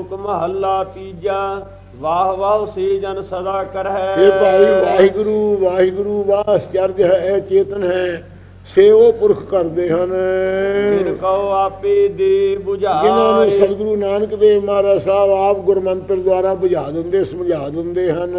ਸ਼ਲੋਕ ਮਹੱਲਾ ਤੀਜਾ। ਵਾਹ ਵਾਹ ਸੇ ਜਨ ਸਦਾ ਕਰਹਿ। ਇਹ ਭਾਈ ਵਾਹਿਗੁਰੂ ਵਾਹਿਗੁਰੂ ਵਾਸਚਰਜ ਹੈ, ਇਹ ਚੇਤਨ ਹੈ। ਸੇ ਉਹ ਪੁਰਖ ਕਰਦੇ ਹਨ। ਜਿਨ ਕਉ ਆਪੇ ਦੇ ਜਿਨ੍ਹਾਂ ਨੂੰ ਸਤਿਗੁਰੂ ਨਾਨਕ ਦੇਵ ਮਹਾਰਾਜ ਸਾਹਿਬ ਆਪ ਗੁਰਮੰਤਰ ਦੁਆਰਾ ਬੁਝਾ ਦਿੰਦੇ ਸਮਝਾ ਦਿੰਦੇ ਹਨ।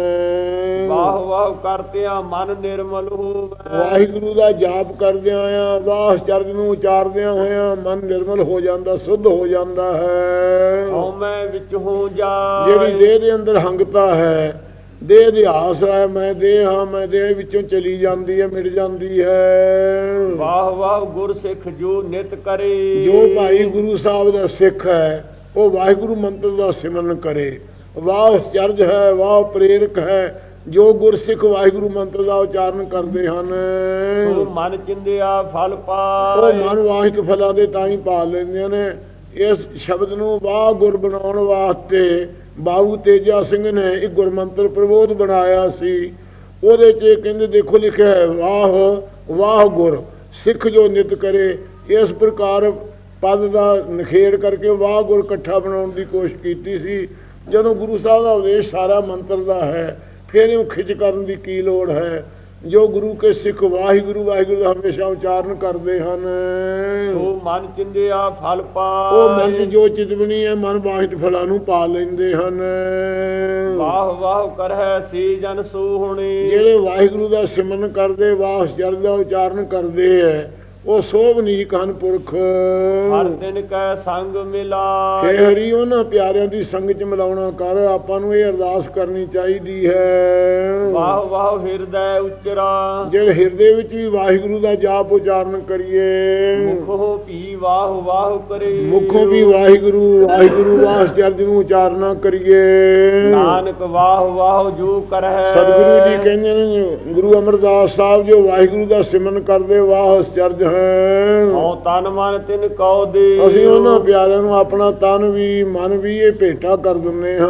ਵਾਹ ਵਾਹ ਕਰਤਿਆ ਮਨ ਨਿਰਮਲ ਹੋਵੇ। ਵਾਹਿਗੁਰੂ ਦਾ ਜਾਪ ਕਰਦਿਆਂ ਆ ਵਾਸਚਰਜ ਨੂੰ ਉਚਾਰਦਿਆਂ ਹੋਇਆਂ ਮਨ ਨਿਰਮਲ ਹੋ ਜਾਂਦਾ ਸੁੱਧ ਹੋ ਜਾਂਦਾ ਹੈ। ਹਉਮੈ ਵਿੱਚ ਹੋ ਜਾ ਜਿਹੜੀ ਦੇਹ ਦੇ ਅੰਦਰ ਹੰਗਤਾ ਹੈ ਦੀ ਆਸ ਹੈ ਮੈਂ ਦੇਹ ਹਾਂ ਮੈਂ ਦੇਹ ਵਿੱਚੋਂ ਚਲੀ ਜਾਂਦੀ ਹੈ ਮਿਟ ਜਾਂਦੀ ਹੈ। ਵਾਹ ਵਾਹ ਗੁਰ ਸਿੱਖ ਜੋ ਨਿਤ ਕਰੇ। ਜੋ ਭਾਈ ਗੁਰੂ ਸਾਹਿਬ ਦਾ ਸਿੱਖ ਹੈ ਉਹ ਵਾਹਿਗੁਰੂ ਮੰਤਰ ਦਾ ਸਿਮਰਨ ਕਰੇ। ਵਾਹ ਚਰਜ ਹੈ ਵਾਹ ਪ੍ਰੇਰਕ ਹੈ ਜੋ ਗੁਰਸਿੱਖ ਵਾਹਿਗੁਰੂ ਮੰਤਰ ਦਾ ਉਚਾਰਨ ਕਰਦੇ ਹਨ। ਸੋ ਮਨ ਚਿੰਦਿਆ ਫਲ ਉਹ ਪਾਏ। ਮਨ ਵਾਹਿਕ ਫਲਾਂ ਦੇ ਤਾਂ ਹੀ ਪਾ ਲੈਂਦੇ ਨੇ। ਇਸ ਸ਼ਬਦ ਨੂੰ ਵਾਹ ਗੁਰ ਬਣਾਉਣ ਵਾਸਤੇ ਬਾਬੂ ਤੇਜਾ ਸਿੰਘ ਨੇ ਇੱਕ ਗੁਰਮੰਤਰ ਪ੍ਰਬੋਧ ਬਣਾਇਆ ਸੀ। ਉਹਦੇ 'ਚ ਕਹਿੰਦੇ, ਦੇਖੋ ਲਿਖਿਆ ਹੈ, ਵਾਹ ਵਾਹ ਗੁਰ, ਸਿੱਖ ਜੋ ਨਿਤ ਕਰੇ, ਇਸ ਪ੍ਰਕਾਰ ਪਦ ਦਾ ਨਖੇੜ ਕਰਕੇ ਵਾਹ ਗੁਰ ਇਕੱਠਾ ਬਣਾਉਣ ਦੀ ਕੋਸ਼ਿਸ਼ ਕੀਤੀ ਸੀ। ਜਦੋਂ ਗੁਰੂ ਸਾਹਿਬ ਦਾ ਉਦੇਸ਼ ਸਾਰਾ ਮੰਤਰ ਦਾ ਹੈ, ਫਿਰ ਇਹਨੂੰ ਖਿੱਚ ਕਰਨ ਦੀ ਕੀ ਲੋੜ ਹੈ? ਜੋ ਗੁਰੂ ਕੇ ਸਿੱਖ ਵਾਹਿਗੁਰੂ ਵਾਹਿਗੁਰੂ ਹਮੇਸ਼ਾ ਉਚਾਰਨ ਕਰਦੇ ਹਨ। ਸੋ ਮਨ ਚਿੰਦਿਆ ਫਲ ਪਾਏ। ਉਹ ਮਨ 'ਚ ਜੋ ਚਿਤਵਣੀ ਹੈ ਮਨ ਬਾਹਿਤ ਫਲਾਂ ਨੂੰ ਪਾ ਲੈਂਦੇ ਹਨ। ਵਾਹ ਵਾਹ ਕਰਹਿ ਸੇ ਜਨ ਸੋਹਣੇ। ਜਿਹੜੇ ਵਾਹਿਗੁਰੂ ਦਾ ਸਿਮਰਨ ਕਰਦੇ ਵਾਸ ਜਲ ਦਾ ਉਚਾਰਨ ਕਰਦੇ ਹੈ ਉਹ ਸੋਭਨੀਕ ਹਨ ਪੁਰਖ ਹਰ ਦਿਨ ਕੈ ਸੰਗ ਹੇ ਮਿਲਾਏ ਹਰੀ ਉਹਨਾਂ ਪਿਆਰਿਆਂ ਦੀ ਸੰਗਤ ਚ ਮਿਲਾਉਣਾ ਕਰ ਆਪਾਂ ਨੂੰ ਇਹ ਅਰਦਾਸ ਕਰਨੀ ਚਾਹੀਦੀ ਹੈ ਵਾਹ ਵਾਹ ਹਿਰਦੈ ਉਚਰਾ ਜਿਹੜੇ ਹਿਰਦੇ ਵਿੱਚ ਵੀ ਵਾਹਿਗੁਰੂ ਦਾ ਜਾਪ ਉਚਾਰਨ ਕਰੀਏ ਮੁਖੋ ਭੀ ਵਾਹ ਵਾਹ ਕਰੇ ਮੁਖੋਂ ਵੀ ਵਾਹਿਗੁਰੂ ਵਾਹਿਗੁਰੂ ਵਾਸ ਜਲ ਨੂੰ ਉਚਾਰਨਾ ਕਰੀਏ ਨਾਨਕ ਵਾਹ ਵਾਹ ਜੋ ਕਰਹਿ ਸਤਿਗੁਰੂ ਜੀ ਕਹਿੰਦੇ ਨੇ ਗੁਰੂ ਅਮਰਦਾਸ ਸਾਹਿਬ ਜੋ ਵਾਹਿਗੁਰੂ ਦਾ ਸਿਮਰਨ ਕਰਦੇ ਵਾਹ ਚਰਜ ਹੈ। ਹਉ ਤਨ ਮਨ ਤਿਨ ਕਉ ਦੇ ਅਸੀਂ ਉਹਨਾਂ ਪਿਆਰਿਆਂ ਨੂੰ ਆਪਣਾ ਤਨ ਵੀ ਮਨ ਵੀ ਇਹ ਭੇਟਾ ਕਰ ਦਿੰਨੇ ਹਾਂ।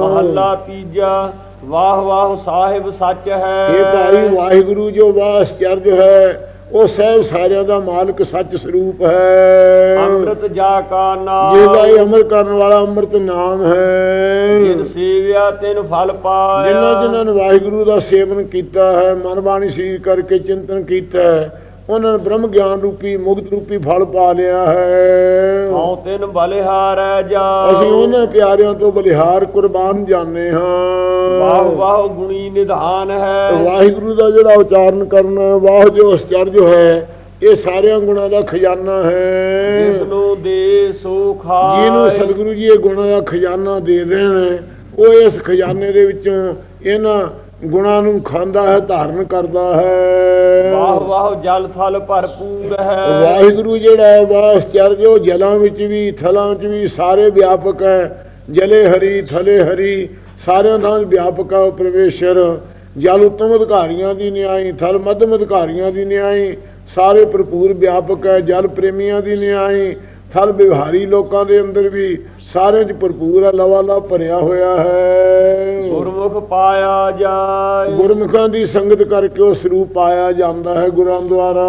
ਮਹੱਲਾ ਤੀਜਾ ਵਾਹ ਵਾਹ ਸਾਹਿਬ ਸੱਚ ਹੈ। ਇਹ ਭਾਈ ਵਾਹਿਗੁਰੂ ਜੋ ਵਾਸ ਚਰਜ ਹੈ ਉਹ ਸਹਿਬ ਸਾਰਿਆਂ ਦਾ ਮਾਲਕ ਸੱਚ ਸਰੂਪ ਹੈ। ਅੰਮ੍ਰਿਤ ਜਾ ਕਾ ਨਾਮ। ਜਿਹਦਾ ਇਹ ਅਮਰ ਕਰਨ ਵਾਲਾ ਅੰਮ੍ਰਿਤ ਨਾਮ ਹੈ। ਜਿਨ ਸੇਵਿਆ ਤਿਨ ਫਲ ਪਾਇਆ। ਜਿਨ੍ਹਾਂ ਜਿਨ੍ਹਾਂ ਨੇ ਵਾਹਿਗੁਰੂ ਦਾ ਸੇਵਨ ਕੀਤਾ ਹੈ ਮਨ ਬਾਣੀ ਸਰੀਰ ਕਰਕੇ ਚਿੰਤਨ ਕੀਤਾ ਹੈ ਉਹਨਾਂ ਨੇ ਬ੍ਰਹਮ ਗਿਆਨ ਰੂਪੀ ਮੁਕਤ ਰੂਪੀ ਫਲ ਪਾ ਲਿਆ ਹੈ। ਹਉ ਤਿਨ ਬਲਿਹਾਰੈ ਜਾ। ਅਸੀਂ ਉਹਨਾਂ ਪਿਆਰਿਆਂ ਤੋਂ ਬਲਿਹਾਰ ਕੁਰਬਾਨ ਜਾਣੇ ਹਾਂ। ਵਾਹ ਵਾਹ ਗੁਣੀ ਨਿਧਾਨ ਹੈ। ਵਾਹਿਗੁਰੂ ਦਾ ਜਿਹੜਾ ਉਚਾਰਨ ਕਰਨਾ ਵਾਹ ਜੋ ਅਸਚਰਜ ਹੈ ਇਹ ਸਾਰਿਆਂ ਗੁਣਾਂ ਦਾ ਖਜ਼ਾਨਾ ਹੈ। ਜਿਸ ਨੂੰ ਦੇ ਸੋ ਖਾਏ। ਜਿਹਨੂੰ ਸਤਿਗੁਰੂ ਜੀ ਇਹ ਗੁਣਾਂ ਦਾ ਖਜ਼ਾਨਾ ਦੇ ਦੇਣ ਉਹ ਇਸ ਖਜ਼ਾਨੇ ਦੇ ਵਿੱਚੋਂ ਇਹਨਾਂ ਗੁਣਾਂ ਨੂੰ ਖਾਂਦਾ ਹੈ ਧਾਰਨ ਕਰਦਾ ਹੈ। ਵਾਹ ਵਾਹ ਜਲ ਥਲ ਭਰਪੂਰ ਹੈ। ਵਾਹਿਗੁਰੂ ਜਿਹੜਾ ਹੈ ਵਾਸ ਚਰਜ ਉਹ ਜਲਾਂ ਵਿੱਚ ਵੀ ਥਲਾਂ 'ਚ ਵੀ ਸਾਰੇ ਵਿਆਪਕ ਹੈ। ਜਲੇ ਹਰੀ ਥਲੇ ਹਰੀ ਸਾਰਿਆਂ ਨਾਲ ਵਿਆਪਕ ਹੈ ਉਹ ਪਰਮੇਸ਼ਰ। ਜਲ ਉੱਤਮ ਅਧਿਕਾਰੀਆਂ ਦੀ ਨਿਆਈ ਥਲ ਮੱਧਮ ਅਧਿਕਾਰੀਆਂ ਦੀ ਨਿਆਈ ਸਾਰੇ ਭਰਪੂਰ ਵਿਆਪਕ ਹੈ। ਜਲ ਪ੍ਰੇਮੀਆਂ ਦੀ ਨਿਆਈ ਥਲ ਵਿਵਹਾਰੀ ਲੋਕਾਂ ਦੇ ਅੰਦਰ ਵੀ ਸਾਰਿਆਂ 'ਚ ਭਰਪੂਰ ਹੈ ਲਵਾ ਲਾ ਭਰਿਆ ਹੋਇਆ ਹੈ। ਗੁਰਮੁਖ ਪਾਇਆ ਜਾਏ। ਗੁਰਮੁਖਾਂ ਦੀ ਸੰਗਤ ਕਰਕੇ ਉਹ ਸਰੂਪ ਪਾਇਆ ਜਾਂਦਾ ਹੈ ਗੁਰਾਂ ਦੁਆਰਾ।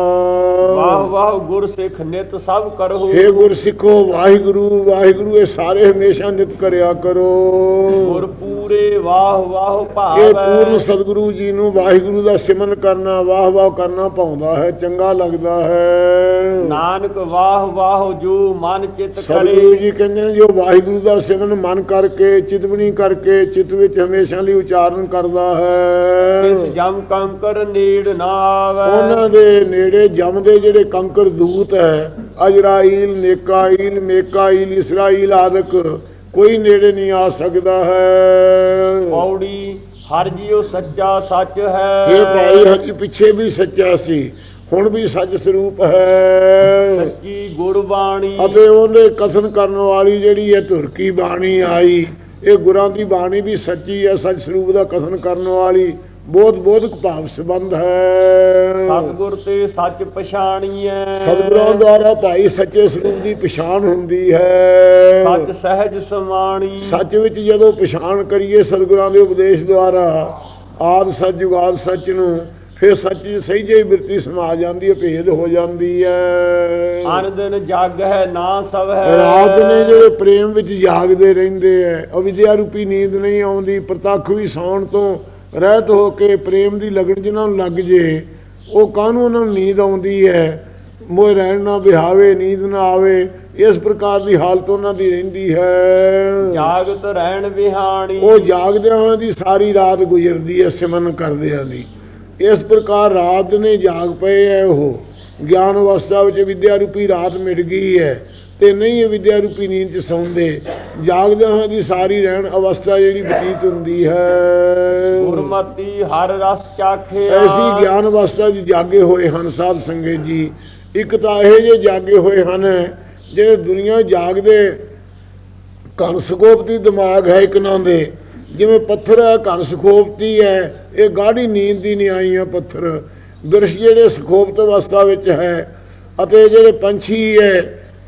ਵਾਹ ਵਾਹ ਗੁਰ ਸਿੱਖ ਨਿਤ ਸਭ ਕਰੋ। ਹੇ ਗੁਰ ਸਿੱਖੋ ਵਾਹਿਗੁਰੂ ਵਾਹਿਗੁਰੂ ਇਹ ਸਾਰੇ ਹਮੇਸ਼ਾ ਨਿਤ ਕਰਿਆ ਕਰੋ। ਗੁਰ ਪੂਰੇ ਵਾਹ ਵਾਹ ਇਹ ਭਾਵੈ ਪੂਰਨ ਸਤਿਗੁਰੂ ਜੀ ਨੂੰ ਵਾਹਿਗੁਰੂ ਦਾ ਸਿਮਰਨ ਕਰਨਾ ਵਾਹ ਵਾਹ ਕਰਨਾ ਪਾਉਂਦਾ ਹੈ ਚੰਗਾ ਲੱਗਦਾ ਹੈ। ਨਾਨਕ ਵਾਹ ਵਾਹ ਜੋ ਮਨ ਚਿਤ ਸਤਿਗੁਰੂ ਕਰੇ। ਜੀ ਕਹਿੰਦੇ ਨੇ ਜੋ ਵਾਹਿਗੁਰੂ ਦਾ ਸਿਮਰਨ ਮਨ ਕਰਕੇ ਚਿਤਵਨੀ ਕਰਕੇ ਚਿਤ ਵਿੱਚ ਹਮੇਸ਼ਾ ਲਈ ਉਚਾਰਨ ਕਰਦਾ ਹੈ। ਇਸ ਜਮ ਕੰਕਰ ਨੀੜ ਨਾ ਆਵੇ ਉਹਨਾਂ ਦੇ ਨੇੜੇ ਜੰਮਦੇ ਜਿਹੜੇ ਕੰਕਰ ਦੂਤ ਹੈ ਅਜਰਾਈਲ ਨੇਕਾਈਲ ਮੇਕਾਈਲ ਇਸਰਾਈਲ ਆਦਿਕ ਕੋਈ ਨੇੜੇ ਨਹੀਂ ਆ ਸਕਦਾ ਹੈ। ਪੌੜੀ ਹਰ ਜੀਉ ਸੱਚਾ ਸੱਚ ਹੈ। ਇਹ ਭਾਈ ਹਰੀ ਪਿੱਛੇ ਵੀ ਸੱਚਾ ਸੀ। ਹੁਣ ਵੀ ਸੱਚ ਸਰੂਪ ਹੈ। ਸੱਚੀ ਗੁਰਬਾਣੀ ਅਤੇ ਉਹਨੇ ਕਥਨ ਕਰਨ ਵਾਲੀ ਜਿਹੜੀ ਹੈ ਤੁਰਕੀ ਬਾਣੀ ਆਈ ਇਹ ਗੁਰਾਂ ਦੀ ਬਾਣੀ ਵੀ ਸੱਚੀ ਹੈ ਸੱਚ ਸਰੂਪ ਦਾ ਕਥਨ ਕਰਨ ਵਾਲੀ। ਬਹੁਤ ਬੋਧਕ ਭਾਵ ਸੰਬੰਧ ਹੈ। ਸਤਿਗੁਰ ਤੇ ਸੱਚ ਪਛਾਣੀਐ ਸਤਿਗੁਰਾਂ ਦੁਆਰਾ ਭਾਈ ਸੱਚੇ ਸਰੂਪ ਦੀ ਪਛਾਣ ਹੁੰਦੀ ਹੈ। ਸੱਚ ਸਹਿਜ ਸਮਾਣੀ। ਸੱਚ ਵਿੱਚ ਜਦੋਂ ਪਛਾਣ ਕਰੀਏ ਸਤਿਗੁਰਾਂ ਦੇ ਉਪਦੇਸ਼ ਦੁਆਰਾ ਆਦ ਸੱਚ ਜੁਗਾਦ ਸੱਚ ਨੂੰ ਫਿਰ ਸੱਚ ਸਹੀ ਜਿਹੀ ਬਿਰਤੀ ਸਮਾ ਜਾਂਦੀ ਹੈ ਭੇਦ ਹੋ ਜਾਂਦੀ ਹੈ। ਅਨ ਦਿਨ ਜਗ ਹੈ ਨਾ ਸਭ ਹੈ ਰਾਤ ਨੇ ਜਿਹੜੇ ਪ੍ਰੇਮ ਵਿੱਚ ਜਾਗਦੇ ਰਹਿੰਦੇ ਐ ਅਵਿਦਿਆ ਰੂਪੀ ਨੀਂਦ ਨਹੀਂ ਆਉਂਦੀ ਪ੍ਰਤੱਖ ਵੀ ਸੌਣ ਤੋਂ ਰਹਿਤ ਹੋ ਕੇ ਪ੍ਰੇਮ ਦੀ ਲਗਨ ਜਿਨ੍ਹਾਂ ਨੂੰ ਲੱਗ ਜੇ ਉਹ ਕਾਹਨੂੰ ਉਹਨਾਂ ਨੂੰ ਨੀਂਦ ਆਉਂਦੀ ਹੈ ਮੋਹ ਰਹਿਣ ਨਾ ਬਿਹਾਵੇ ਨੀਂਦ ਨਾ ਆਵੇ ਇਸ ਪ੍ਰਕਾਰ ਦੀ ਹਾਲਤ ਉਹਨਾਂ ਦੀ ਰਹਿੰਦੀ ਹੈ। ਜਾਗਤ ਰਹਿਣ ਵਿਹਾਣੀ। ਉਹ ਜਾਗਦਿਆਂ ਦੀ ਸਾਰੀ ਰਾਤ ਗੁਜ਼ਰਦੀ ਹੈ ਸਿਮਰਨ ਕਰਦਿਆਂ ਦੀ। ਇਸ ਪ੍ਰਕਾਰ ਰਾਤ ਨੇ ਜਾਗ ਪਏ ਹੈ ਉਹ। ਗਿਆਨ ਅਵਸਥਾ ਵਿੱਚ ਵਿਦਿਆ ਰੂਪੀ ਰਾਤ ਮਿਟ ਗਈ ਹੈ ਤੇ ਨਹੀਂ ਇਹ ਵਿਦਿਆ ਰੂਪੀ ਨੀਂਦ ਚ ਸੌਂਦੇ। ਜਾਗਦਿਆਂ ਹੋਇਆਂ ਦੀ ਸਾਰੀ ਰਹਿਣ ਅਵਸਥਾ ਜਿਹੜੀ ਬਤੀਤ ਹੁੰਦੀ ਹੈ। ਗੁਰਮਤੀ ਹਰ ਰਸ ਚਾਖਿਆ ਐਸੀ ਗਿਆਨ ਅਵਸਥਾ 'ਚ ਜਾਗੇ ਹੋਏ ਹਨ ਸਾਧ ਸੰਗਤ ਜੀ। ਇੱਕ ਤਾਂ ਇਹ ਜੇ ਜਾਗੇ ਹੋਏ ਹਨ ਜਿਹੜੇ ਦੁਨੀਆ ਜਾਗਦੇ। ਘਨ ਸਕੋਪਤੀ ਦਿਮਾਗ ਹੈ ਇੱਕ ਨਾਂ ਦੇ। ਜਿਵੇਂ ਪੱਥਰ ਹੈ ਘਨ ਸਕੋਪਤੀ ਹੈ, ਇਹ ਗਾੜੀ ਨੀਂਦ ਦੀ ਨਹੀਂ ਆਈ ਹੈ ਪੱਥਰ। ਦ੍ਰਿਸ਼ ਜਿਹੜੇ ਸਖੋਪਤ ਅਵਸਥਾ ਵਿੱਚ ਹੈ ਅਤੇ ਜਿਹੜੇ ਪੰਛੀ ਹੈ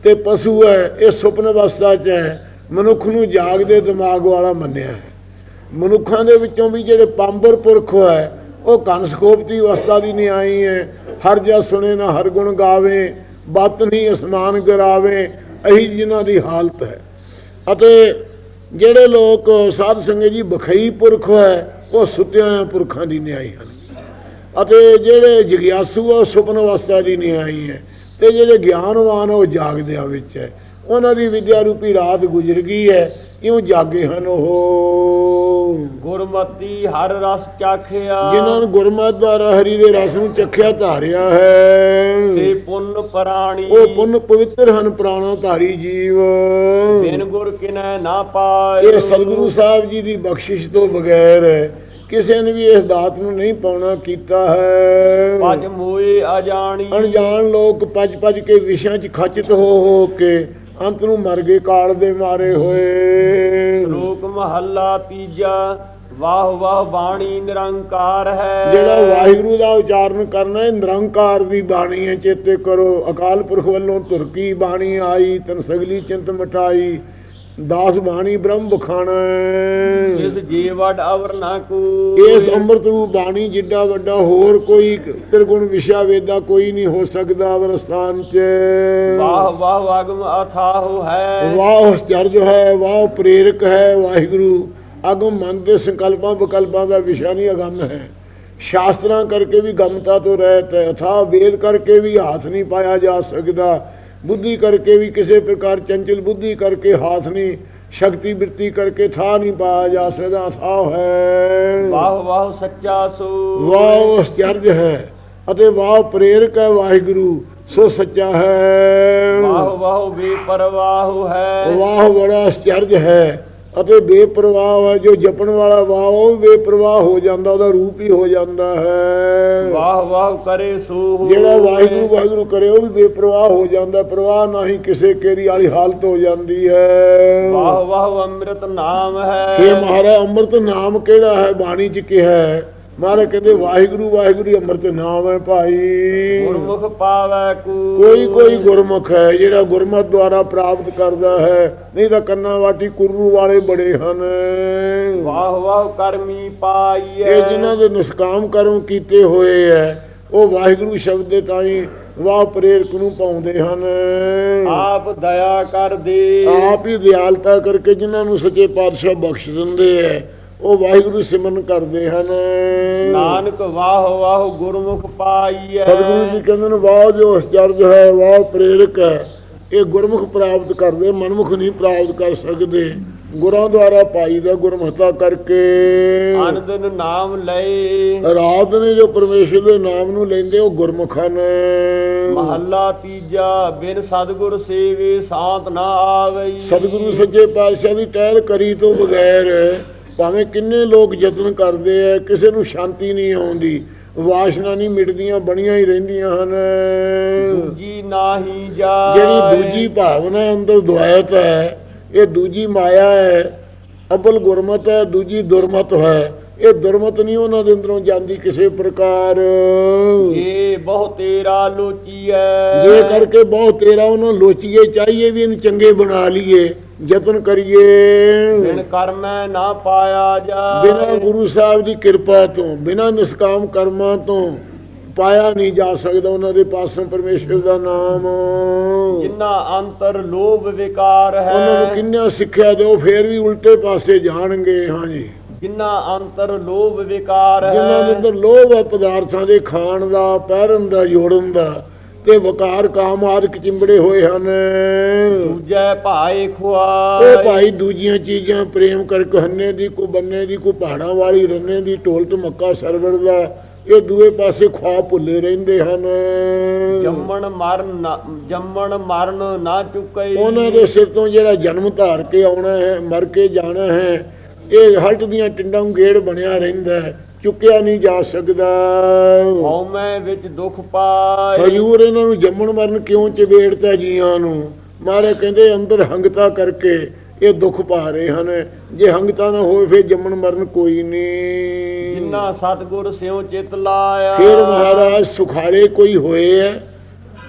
ਤੇ ਪਸ਼ੂ ਹੈ, ਇਹ ਸੁਪਨ ਅਵਸਥਾ 'ਚ ਹੈ। ਮਨੁੱਖ ਨੂੰ ਜਾਗਦੇ ਦਿਮਾਗ ਵਾਲਾ ਮੰਨਿਆ ਹੈ। ਮਨੁੱਖਾਂ ਦੇ ਵਿੱਚੋਂ ਵੀ ਜਿਹੜੇ ਪਾਂਬਰ ਪੁਰਖ ਹੈ, ਉਹ ਘਨ ਸਖੋਪਤੀ ਅਵਸਥਾ ਦੀ ਨਹੀਂ ਆਈ ਹੈ। ਹਰ ਜਸ ਸੁਣੇ ਨਾ ਹਰ ਗੁਣ ਗਾਵੇ, ਬਤ ਨਹੀਂ ਅਸਮਾਨ ਗਰਾਵੇ ਅਹੀ ਜਿਨ੍ਹਾਂ ਦੀ ਹਾਲਤ ਹੈ। ਅਤੇ ਜਿਹੜੇ ਲੋਕ ਸਾਧ ਸੰਗਤ ਜੀ ਬਖਈ ਪੁਰਖ ਹੈ, ਉਹ ਸੁੱਤਿਆਂ ਪੁਰਖਾਂ ਦੀ ਨਿਆਈ ਹਨ। ਅਤੇ ਜਿਹੜੇ ਜਗਿਆਸੂ ਆ, ਉਹ ਸੁਪਨ ਅਵਸਥਾ ਦੀ ਨਿਆਈ ਹੈ। ਤੇ ਜਿਹੜੇ ਗਿਆਨਵਾਨ ਉਹ ਜਾਗਦਿਆਂ ਵਿੱਚ ਹੈ। ਉਹਨਾਂ ਦੀ ਵਿਦਿਆ ਰੂਪੀ ਰਾਤ ਗੁਜ਼ਰ ਗਈ ਹੈ। ਕਿਉਂ ਜਾਗੇ ਹਨ ਉਹ? ਗੁਰਮਤੀ ਹਰ ਰਸ ਚਾਖਿਆ। ਜਿਨ੍ਹਾਂ ਨੂੰ ਗੁਰਮਤਿ ਦੁਆਰਾ ਹਰੀ ਦੇ ਰਸ ਨੂੰ ਚੱਖਿਆ ਧਾਰਿਆ ਹੈ। ਤੇ ਪੁੰਨ ਪ੍ਰਾਣੀ। ਉਹ ਪੁੰਨ ਪਵਿੱਤਰ ਹਨ ਪ੍ਰਾਣਾ ਧਾਰੀ ਜੀਵ। ਬਿਨ ਗੁਰ ਕਿਨੈ ਨਾ ਪਾਏ ਇਹ ਸਤਿਗੁਰੂ ਸਾਹਿਬ ਜੀ ਦੀ ਬਖਸ਼ਿਸ਼ ਤੋਂ ਬਗੈਰ ਕਿਸੇ ਨੇ ਵੀ ਇਸ ਦਾਤ ਨੂੰ ਨਹੀਂ ਪਾਉਣਾ ਕੀਤਾ ਹੈ। ਭਜ ਮੋਏ ਅਜਾਣੀ। ਅਣਜਾਣ ਲੋਕ ਭੱਜ ਭੱਜ ਕੇ ਵਿਸ਼ਿਆਂ 'ਚ ਖਚਿਤ ਹੋ ਹੋ ਕੇ ਅੰਤ ਨੂੰ ਮਰ ਗਏ ਕਾਲ ਦੇ ਮਾਰੇ ਹੋਏ। ਲੋਕ ਮਹੱਲਾ ਤੀਜਾ ਵਾਹ ਵਾਹ ਬਾਣੀ ਨਿਰੰਕਾਰ ਹੈ। ਜਿਹੜਾ ਵਾਹਿਗੁਰੂ ਦਾ ਉਚਾਰਨ ਕਰਨਾ ਹੈ ਨਿਰੰਕਾਰ ਦੀ ਬਾਣੀ ਹੈ ਚੇਤੇ ਕਰੋ। ਅਕਾਲ ਪੁਰਖ ਵੱਲੋਂ ਤੁਰਕੀ ਬਾਣੀ ਆਈ ਤਨ ਸਗਲੀ ਚਿੰਤ ਮਟਾਈ ਦਾਸ ਬਾਣੀ ਬ੍ਰਹਮ ਬਖਾਣਾ ਇਸ ਜੀਵੜ ਅਵਰ ਨਾ ਕੋ। ਇਸ ਅੰਮ੍ਰਿਤ ਰੂਪ ਬਾਣੀ ਜਿੱਡਾ ਵੱਡਾ ਹੋਰ ਕੋਈ ਤ੍ਰਿਗੁਣ ਵਿਸ਼ਾ ਵੇਦਾ ਕੋਈ ਨਹੀਂ ਹੋ ਸਕਦਾ ਅਵਰ ਸਥਾਨ 'ਚ। ਵਾਹ ਵਾਹ ਅਗਮ ਅਥਾਹੁ ਹੈ। ਵਾਹ ਅਚਰਜ ਹੈ ਵਾਹ ਪ੍ਰੇਰਕ ਹੈ ਵਾਹਿਗੁਰੂ। ਅਗਮ ਮਨ ਦੇ ਸੰਕਲਪਾਂ ਵਿਕਲਪਾਂ ਦਾ ਵਿਸ਼ਾ ਨਹੀਂ ਅਗੰਮ ਹੈ। ਸ਼ਾਸਤਰਾਂ ਕਰਕੇ ਵੀ ਗਮਤਾ ਤੋਂ ਰਹਿਤ ਹੈ ਅਥਾ ਵੇਦ ਕਰਕੇ ਵੀ ਹੱਥ ਨਹੀਂ ਪਾਇਆ ਜਾ ਸਕਦਾ। ਬੁੱਧੀ ਕਰਕੇ ਵੀ ਕਿਸੇ ਪ੍ਰਕਾਰ ਚੰਚਲ ਬੁੱਧੀ ਕਰਕੇ ਹੱਥ ਨਹੀਂ ਸ਼ਕਤੀ ਬਿਰਤੀ ਕਰਕੇ ਥਾ ਨਹੀਂ ਪਾਇਆ ਜਾ ਸਕਦਾ ਅਥਾ ਹੈ। ਵਾਹ ਵਾਹ ਸੱਚਾ ਸੋ। ਵਾਹ ਅਚਰਜ ਹੈ ਅਤੇ ਵਾਹ ਪ੍ਰੇਰਕ ਹੈ ਵਾਹਿਗੁਰੂ ਸੋ ਸੱਚਾ ਹੈ। ਵਾਹ ਵਾਹ ਬੇਪਰਵਾਹ ਹੈ। ਵਾਹ ਬੜਾ ਅਚਰਜ ਹੈ। ਅਤੇ ਬੇਪਰਵਾਹ ਹੈ ਜੋ ਜਪਣ ਵਾਲਾ ਵਾਹ ਉਹ ਬੇਪਰਵਾਹ ਹੋ ਜਾਂਦਾ ਉਹਦਾ ਰੂਪ ਹੀ ਹੋ ਜਾਂਦਾ ਹੈ। ਵਾਹ ਵਾਹ ਕਰੇ ਸੋ ਹੋਏ। ਜਿਹੜਾ ਵਾਹਿਗੁਰੂ ਵਾਹਿਗੁਰੂ ਕਰੇ ਉਹ ਵੀ ਬੇਪਰਵਾਹ ਹੋ ਜਾਂਦਾ ਪਰਵਾਹ ਨਹੀਂ ਕਿਸੇ ਕੇਰੀ ਵਾਲੀ ਹਾਲਤ ਹੋ ਜਾਂਦੀ ਹੈ। ਵਾਹ ਵਾਹ ਅੰਮ੍ਰਿਤ ਨਾਮ ਹੈ। ਇਹ ਮਹਾਰਾਜ ਅੰਮ੍ਰਿਤ ਨਾਮ ਕਿਹੜਾ ਹੈ? ਬਾਣੀ ਚ ਕਿਹਾ ਹੈ ਮਹਾਰਾਜ ਕਹਿੰਦੇ ਵਾਹਿਗੁਰੂ ਵਾਹਿਗੁਰੂ ਅੰਮ੍ਰਿਤ ਨਾਮ ਹੈ ਭਾਈ। ਗੁਰਮੁਖ ਪਾਵੈ ਕੋ। ਕੋਈ ਕੋਈ ਗੁਰਮੁਖ ਹੈ ਜਿਹੜਾ ਗੁਰਮਤ ਦੁਆਰਾ ਪ੍ਰਾਪਤ ਕਰਦਾ ਹੈ। ਨਹੀਂ ਤਾਂ ਕੰਨਾਂ ਵਾਟੀ ਕੁਰੂ ਵਾਲੇ ਬੜੇ ਹਨ। ਵਾਹ ਵਾਹ ਕਰਮੀ ਪਾਈਐ। ਇਹ ਜਿਨ੍ਹਾਂ ਦੇ ਨਿਸਕਾਮ ਕਰਮ ਕੀਤੇ ਹੋਏ ਹੈ ਉਹ ਵਾਹਿਗੁਰੂ ਸ਼ਬਦ ਦੇ ਤਾਈ ਵਾਹ ਪ੍ਰੇਰਕ ਨੂੰ ਪਾਉਂਦੇ ਹਨ। ਆਪ ਦਇਆ ਕਰ ਦੇ ਆਪ ਹੀ ਦਿਆਲਤਾ ਕਰਕੇ ਜਿਨ੍ਹਾਂ ਨੂੰ ਸੱਚੇ ਪਾਤਸ਼ਾਹ ਬਖਸ਼ ਦਿੰਦੇ ਹੈ ਉਹ ਵਾਹਿਗੁਰੂ ਸਿਮਰਨ ਕਰਦੇ ਹਨ। ਨਾਨਕ ਵਾਹ ਵਾਹ ਗੁਰਮੁਖ ਪਾਈਐ। ਸਤਿਗੁਰੂ ਜੀ ਕਹਿੰਦੇ ਨੇ ਵਾਹ ਜੋ ਅਚਰਜ ਹੈ ਵਾਹ ਪ੍ਰੇਰਕ ਹੈ। ਇਹ ਗੁਰਮੁਖ ਪ੍ਰਾਪਤ ਕਰਦੇ ਮਨਮੁਖ ਨਹੀਂ ਪ੍ਰਾਪਤ ਕਰ ਸਕਦੇ। ਗੁਰਾਂ ਦੁਆਰਾ ਪਾਈ ਦਾ ਗੁਰਮਤਾ ਕਰਕੇ। ਅਨ ਦਿਨ ਨਾਮ ਲਏ। ਰਾਤ ਨੇ ਜੋ ਪਰਮੇਸ਼ਰ ਦੇ ਨਾਮ ਨੂੰ ਲੈਂਦੇ ਉਹ ਗੁਰਮੁਖ ਹਨ। ਮਹੱਲਾ ਤੀਜਾ ਬਿਨ ਸਤਗੁਰ ਸੇਵੇ ਸ਼ਾਂਤ ਨਾ ਆਵਈ। ਸਤਿਗੁਰੂ ਸੱਚੇ ਪਾਤਸ਼ਾਹ ਦੀ ਟਹਿਲ ਕਰੀ ਤੋਂ ਬਗੈਰ ਭਾਵੇਂ ਕਿੰਨੇ ਲੋਕ ਯਤਨ ਕਰਦੇ ਆ ਕਿਸੇ ਨੂੰ ਸ਼ਾਂਤੀ ਨਹੀਂ ਆਉਂਦੀ ਵਾਸ਼ਨਾ ਨਹੀਂ ਮਿਟਦੀਆਂ ਬਣੀਆਂ ਹੀ ਰਹਿੰਦੀਆਂ ਹਨ। ਦੂਜੀ ਨਾਹੀ ਜਾਏ। ਜਿਹੜੀ ਦੂਜੀ ਭਾਵਨਾ ਅੰਦਰ ਦੁਆਇਤ ਹੈ ਇਹ ਦੂਜੀ ਮਾਇਆ ਹੈ ਅਬਲ ਗੁਰਮਤ ਹੈ ਦੂਜੀ ਦੁਰਮਤ ਹੈ। ਇਹ ਦੁਰਮਤ ਨਹੀਂ ਉਹਨਾਂ ਦੇ ਅੰਦਰੋਂ ਜਾਂਦੀ ਕਿਸੇ ਪ੍ਰਕਾਰ। ਜੇ ਬਹੁ ਤੇਰਾ ਲੋਚੀਐ ਜੇ ਕਰਕੇ ਬਹੁਤ ਤੇਰਾ ਉਹਨਾਂ ਲੋਚੀਏ ਚਾਹੀਏ ਵੀ ਇਹਨੂੰ ਚੰਗੇ ਬਣਾ ਲਈਏ। ਯਤਨ ਕਰੀਏ। ਬਿਨ ਕਰਮੈ ਨਾ ਪਾਇਆ ਬਿਨਾਂ ਜਾਏ ਗੁਰੂ ਸਾਹਿਬ ਦੀ ਕਿਰਪਾ ਤੋਂ ਬਿਨਾਂ ਨਿਸਕਾਮ ਕਰਮਾਂ ਤੋਂ ਪਾਇਆ ਨਹੀਂ ਜਾ ਸਕਦਾ ਉਹਨਾਂ ਦੇ ਪਾਸੋਂ ਪਰਮੇਸ਼ਰ ਦਾ ਨਾਮ। ਜਿਨ੍ਹਾਂ ਅੰਤਰ ਲੋਭ ਵਿਕਾਰ ਉਹਨਾਂ ਨੂੰ ਹੈ ਕਿੰਨਾ ਸਿੱਖਿਆ ਦਿਓ ਫੇਰ ਵੀ ਉਲਟੇ ਪਾਸੇ ਜਾਣਗੇ। ਹਾਂਜੀ। ਜਿਨ੍ਹਾਂ ਅੰਤਰ ਲੋਭ ਵਿਕਾਰ ਹੈ। ਅੰਦਰ ਲੋਭ ਹੈ ਪਦਾਰਥਾਂ ਦੇ ਖਾਣ ਦਾ ਪਹਿਰਨ ਦਾ ਜੋੜਨ ਦਾ ਤੇ ਵਕਾਰ ਕਾਮ ਆਦਿਕ ਚਿੰਬੜੇ ਹੋਏ ਹਨ। ਦੂਜੈ ਭਾਏ ਉਹ ਖੁਆਈ ਭਾਈ ਦੂਜੀਆਂ ਚੀਜ਼ਾਂ ਪ੍ਰੇਮ ਕਰਕੇ ਹੰਨੇ ਦੀ ਕੋ ਬੰਨੇ ਦੀ ਕੋ ਪਹਾੜਾਂ ਵਾਲੀ ਰੰਨੇ ਦੀ ਢੋਲ ਤੇ ਮੱਕਾ ਸਰਵਰ ਦਾ ਇਹ ਦੂਏ ਪਾਸੇ ਖਵਾ ਭੁੱਲੇ ਰਹਿੰਦੇ ਹਨ। ਜੰਮਣ ਮਰਨ ਜੰਮਣ ਮਰਨ ਨਾ ਚੁਕਈ। ਉਹਨਾਂ ਦੇ ਸਿਰ ਤੋਂ ਜਿਹੜਾ ਜਨਮ ਧਾਰ ਕੇ ਆਉਣਾ ਹੈ ਮਰ ਕੇ ਜਾਣਾ ਹੈ ਇਹ ਹਲਟ ਦੀਆਂ ਟਿੰਡਾਂ ਗੇੜ ਬਣਿਆ ਰਹਿੰਦਾ ਹੈ ਚੁੱਕਿਆ ਨਹੀਂ ਜਾ ਸਕਦਾ। ਵਿੱਚ ਦੁਖ ਪਾਏ। ਹਜੂਰ ਇਹਨਾਂ ਨੂੰ ਜੰਮਣ ਮਰਨ ਕਿਉਂ ਚਵੇੜਤਾ ਜੀਆਂ ਨੂੰ? ਮਾਰੇ ਕਹਿੰਦੇ ਅੰਦਰ ਹੰਗਤਾ ਕਰਕੇ ਇਹ ਦੁੱਖ ਪਾ ਰਹੇ ਹਨ। ਜੇ ਹੰਗਤਾ ਨਾ ਹੋਵੇ ਫਿਰ ਜੰਮਣ ਮਰਨ ਕੋਈ ਨਹੀਂ। ਜਿਨ੍ਹਾਂ ਸਤਗੁਰ ਸਿਉ ਚਿਤ ਲਾਇਆ। ਫਿਰ ਮਹਾਰਾਜ ਸੁਖਾਲੇ ਕੋਈ ਹੋਏ ਹੈ?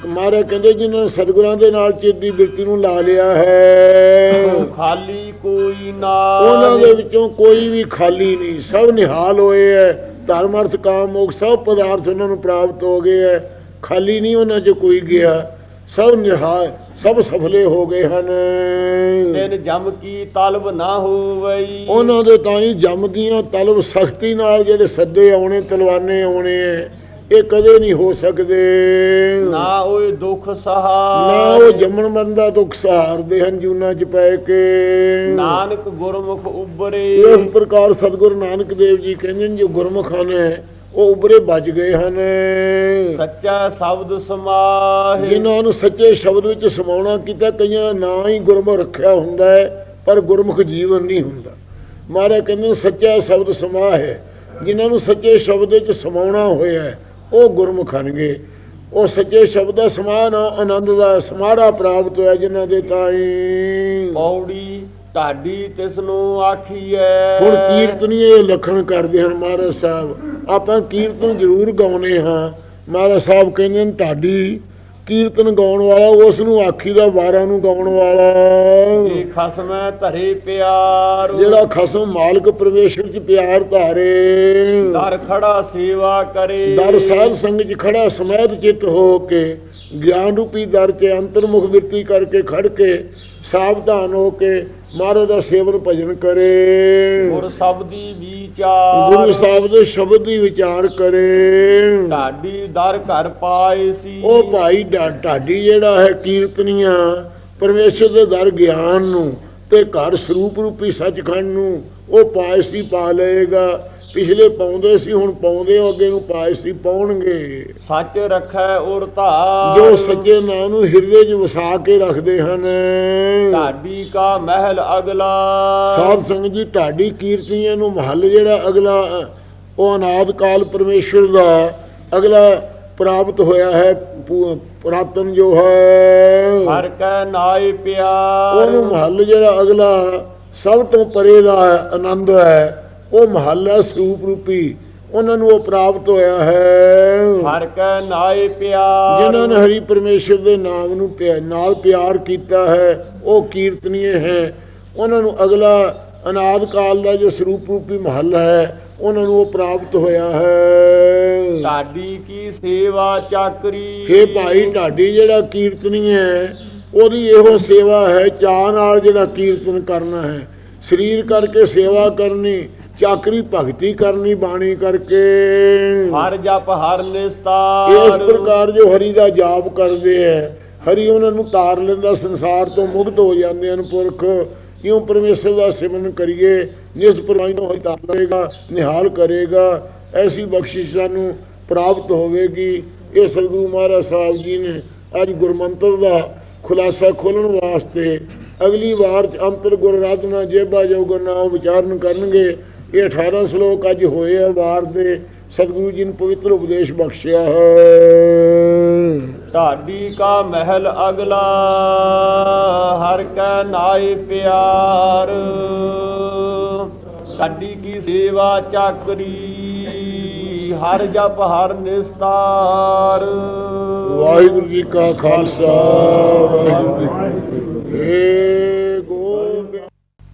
ਮਾਰੇ ਕਹਿੰਦੇ ਜਿਨ੍ਹਾਂ ਨੇ ਸਤਿਗੁਰਾਂ ਦੇ ਨਾਲ ਚੇਤੀ ਬਿਰਤੀ ਨੂੰ ਲਾ ਲਿਆ ਹੈ। ਖਾਲੀ ਕੋਈ ਨਾ ਉਹਨਾਂ ਦੇ ਵਿੱਚੋਂ ਕੋਈ ਵੀ ਖਾਲੀ ਨਹੀਂ। ਸਭ ਨਿਹਾਲ ਹੋਏ ਹੈ। ਧਰਮ ਅਰਥ ਕਾਮ ਮੋਖ ਸਭ ਪਦਾਰਥ ਉਹਨਾਂ ਨੂੰ ਪ੍ਰਾਪਤ ਹੋ ਗਏ ਹੈ। ਖਾਲੀ ਨਹੀਂ ਉਹਨਾਂ 'ਚ ਕੋਈ ਗਿਆ। ਸਭ ਨਿਹਾਲ ਸਭ ਸਫਲੇ ਹੋ ਗਏ ਹਨ। ਤਿਨ ਜਮ ਕੀ ਤਲਬ ਨਾ ਹੋਵਈ। ਉਹਨਾਂ ਦੇ ਤਾਂ ਹੀ ਜੰਮਦੀਆਂ ਤਲਬ ਸਖਤੀ ਨਾਲ ਜਿਹੜੇ ਸੱਦੇ ਆਉਣੇ ਤਲਵਾਨੇ ਆਉਣੇ ਹੈ। ਇਹ ਕਦੇ ਨਹੀਂ ਹੋ ਸਕਦੇ। ਨਾ ਓਏ ਦੁਖ ਸਹਾ ਨਾ ਉਹ ਜੰਮਣ ਮਰਨ ਦਾ ਦੁੱਖ ਸਹਾਰਦੇ ਹਨ ਜੂਨਾ 'ਚ ਪੈ ਕੇ। ਨਾਨਕ ਗੁਰਮੁਖ ਉਬਰੇ ਇਸ ਪ੍ਰਕਾਰ ਸਤਿਗੁਰੂ ਨਾਨਕ ਦੇਵ ਜੀ ਕਹਿੰਦੇ ਨੇ ਜੋ ਗੁਰਮੁਖ ਹਨ ਉਹ ਉਬਰੇ ਵੱਜ ਗਏ ਹਨ। ਸੱਚਾ ਸ਼ਬਦ ਸਮਾਹਿ। ਜਿਨ੍ਹਾਂ ਨੂੰ ਸੱਚੇ ਸ਼ਬਦ ਵਿੱਚ ਸਮਾਉਣਾ ਕੀਤਾ ਕਈਆਂ ਨਾਂ ਹੀ ਗੁਰਮੁਖ ਰੱਖਿਆ ਹੁੰਦਾ ਹੈ ਪਰ ਗੁਰਮੁਖ ਜੀਵਨ ਨਹੀਂ ਹੁੰਦਾ। ਮਹਾਰਾਜ ਕਹਿੰਦੇ ਸੱਚਾ ਸ਼ਬਦ ਸਮਾ ਹੈ ਜਿਨ੍ਹਾਂ ਨੂੰ ਸੱਚੇ ਸ਼ਬਦ ਵਿੱਚ ਸਮਾਉਣਾ ਹੋਇਆ ਹੈ, ਉਹ ਗੁਰਮੁਖ ਹਨਗੇ ਉਹ ਸੱਚੇ ਸ਼ਬਦ ਦਾ ਸਮਾਨ ਆਨੰਦ ਦਾ ਸਮਾੜਾ ਪ੍ਰਾਪਤ ਹੋਇਆ ਜਿਨ੍ਹਾਂ ਦੇ ਤਾਈ। ਪੌੜੀ ਢਾਡੀ ਤਿਸ ਨੂੰ ਆਖੀਐ। ਹੁਣ ਕੀਰਤਨੀਏ ਲਖਣ ਕਰਦੇ ਹਨ ਮਹਾਰਾਜ ਸਾਹਿਬ। ਆਪਾਂ ਕੀਰਤਨ ਜ਼ਰੂਰ ਗਾਉਨੇ ਹਾਂ। ਮਹਾਰਾਜ ਸਾਹਿਬ ਕਹਿੰਦੇ ਨੇ ਢਾਡੀ ਕੀਰਤਨ ਗਾਉਣ ਵਾਲਾ ਉਸ ਨੂੰ ਆਖੀ ਦਾ ਵਾਰਾਂ ਨੂੰ ਗਾਉਣ ਵਾਲਾ। ਇਹ ਖਸਮੈ ਧਰੇ ਪਿਆਰ। ਜਿਹੜਾ ਖਸਮ ਮਾਲਕ ਪ੍ਰਵੇਸ਼ਰ ਚ ਪਿਆਰ ਧਾਰੇ। ਦਰ ਖੜਾ ਸੇਵਾ ਕਰੇ। ਦਰ ਸਾਧ ਸੰਗ ਚ ਖੜਾ ਸਮੈਦ ਚਿੱਤ ਹੋ ਕੇ। ਗਿਆਨ ਰੂਪੀ ਦਰ ਚ ਅੰਤਰਮੁਖ ਬਿਰਤੀ ਕਰਕੇ ਖੜ ਕੇ ਸਾਵਧਾਨ ਹੋ ਕੇ ਮਹਾਰਾਜ ਦਾ ਸੇਵਨ ਭਜਨ ਕਰੇ। ਗੁਰ ਸ਼ਬਦੀ ਵਿਚਾਰ। ਗੁਰੂ ਸਾਹਿਬ ਦੇ ਸ਼ਬਦ ਦੀ ਵਿਚਾਰ ਕਰੇ। ਢਾਡੀ ਦਰ ਘਰ ਪਾਏ ਸੀ। ਉਹ ਭਾਈ ਢਾ- ਢਾਡੀ ਜਿਹੜਾ ਹੈ ਕੀਰਤਨੀਆਂ ਪਰਮੇਸ਼ਰ ਦੇ ਦਰ ਗਿਆਨ ਨੂੰ ਤੇ ਘਰ ਸਰੂਪ ਰੂਪੀ ਸੱਚਖੰਡ ਨੂੰ ਉਹ ਪਾਇਸੀ ਪਾ ਲਏਗਾ। ਪਿਛਲੇ ਪਾਉਂਦੇ ਸੀ ਹੁਣ ਪਾਉਂਦੇ ਹੋ ਅੱਗੇ ਨੂੰ ਪਾਇਸੀ ਪਾਉਣਗੇ। ਸੱਚ ਰੱਖੈ ਉਰ ਧਾਰ। ਜੋ ਸੱਚੇ ਨਾਂ ਨੂੰ ਹਿਰਦੇ 'ਚ ਵਸਾ ਕੇ ਰੱਖਦੇ ਹਨ। ਢਾਡੀ ਕਾ ਮਹਿਲ ਅਗਲਾ। ਸਾਧ ਸੰਗਤ ਜੀ ਢਾਡੀ ਕੀਰਤਨੀਆਂ ਨੂੰ ਮਹੱਲ ਜਿਹੜਾ ਅਗਲਾ ਉਹ ਅਨਾਦ ਕਾਲ ਪਰਮੇਸ਼ਰ ਦਾ ਅਗਲਾ ਪ੍ਰਾਪਤ ਹੋਇਆ ਹੈ ਪੁਰਾਤਨ ਜੋ ਹੈ। ਹਰ ਕੈ ਨਾਏ ਪਿਆਰ। ਉਹਨੂੰ ਮਹੱਲ ਜਿਹੜਾ ਅਗਲਾ ਸਭ ਤੋਂ ਪਰੇ ਦਾ ਆਨੰਦ ਹੈ। ਉਹ ਮਹੱਲ ਸਰੂਪ ਰੂਪੀ। ਉਹਨਾਂ ਨੂੰ ਉਹ ਪ੍ਰਾਪਤ ਹੋਇਆ ਹੈ। ਹਰ ਕੈ ਨਾਏ ਪਿਆਰ। ਜਿਨ੍ਹਾਂ ਨੇ ਹਰੀ ਪਰਮੇਸ਼ਰ ਦੇ ਨਾਮ ਨੂੰ ਪਿਆ- ਨਾਲ ਪਿਆਰ ਕੀਤਾ ਹੈ ਉਹ ਕੀਰਤਨੀਏ ਹੈ। ਉਹਨਾਂ ਨੂੰ ਅਗਲਾ ਅਨਾਦ ਕਾਲ ਦਾ ਜੋ ਸਰੂਪ ਰੂਪੀ ਮਹੱਲ ਹੈ ਉਹਨਾਂ ਨੂੰ ਉਹ ਪ੍ਰਾਪਤ ਹੋਇਆ ਹੈ। ਢਾਡੀ ਕੀ ਸੇਵਾ ਚਾਕਰੀ? ਹੇ ਭਾਈ ਢਾਡੀ ਜਿਹੜਾ ਕੀਰਤਨੀ ਹੈ ਉਹਦੀ ਇਹੋ ਸੇਵਾ ਹੈ ਚਾਹ ਨਾਲ ਜਿਹੜਾ ਕੀਰਤਨ ਕਰਨਾ ਹੈ। ਸਰੀਰ ਕਰਕੇ ਸੇਵਾ ਕਰਨੀ ਚਾਕਰੀ ਭਗਤੀ ਕਰਨੀ ਬਾਣੀ ਕਰਕੇ। ਹਰ ਜਪ ਹਰ ਇਸ ਨਿਸਤਾਰ ਪ੍ਰਕਾਰ ਜੋ ਹਰੀ ਦਾ ਜਾਪ ਕਰਦੇ ਹੈ ਹਰੀ ਉਹਨਾਂ ਨੂੰ ਤਾਰ ਲੈਂਦਾ ਸੰਸਾਰ ਤੋਂ ਮੁਕਤ ਹੋ ਜਾਂਦੇ ਹਨ ਪੁਰਖ। ਕਿਉਂ ਪਰਮੇਸ਼ਰ ਦਾ ਸਿਮਰਨ ਕਰੀਏ ਨਿਸ ਪਰਮਾਈ ਨੂੰ ਹਰੀ ਤਾਰ ਲਏਗਾ ਨਿਹਾਲ ਕਰੇਗਾ। ਐਸੀ ਬਖਸ਼ਿਸ਼ ਸਾਨੂੰ ਪ੍ਰਾਪਤ ਹੋਵੇਗੀ। ਇਹ ਸਤਿਗੁਰੂ ਮਹਾਰਾਜ ਸਾਹਿਬ ਜੀ ਨੇ ਅੱਜ ਗੁਰਮੰਤਰ ਦਾ ਖੁਲਾਸਾ ਖੋਲਣ ਵਾਸਤੇ ਅਗਲੀ ਵਾਰ ਚ ਅੰਤਰ ਗੁਰ ਰਾਧਨਾ ਜੇਬਾ ਜੋ ਗੁਰਨਾਮ ਵਿਚਾਰਨ ਕਰਨਗੇ ਇਹ 18 ਸ਼ਲੋਕ ਅੱਜ ਹੋਏ ਆ ਵਾਰ ਦੇ। ਸਤਿਗੁਰੂ ਜੀ ਨੇ ਪਵਿੱਤਰ ਉਪਦੇਸ਼ ਬਖਸ਼ਿਆ ਹੈ। ਢਾਡੀ ਕਾ ਮਹਿਲ ਅਗਲਾ ਹਰ ਕੈ ਨਾਏ ਪਿਆਰ। ਢਾਡੀ ਕੀ ਸੇਵਾ ਚਾਕਰੀ ਹਰ ਜਪ ਹਰ ਨਿਸਤਾਰ। ਵਾਹਿਗੁਰੂ ਜੀ ਕਾ ਖਾਲਸਾ ਵਾਹਿਗੁਰੂ ਜੀ।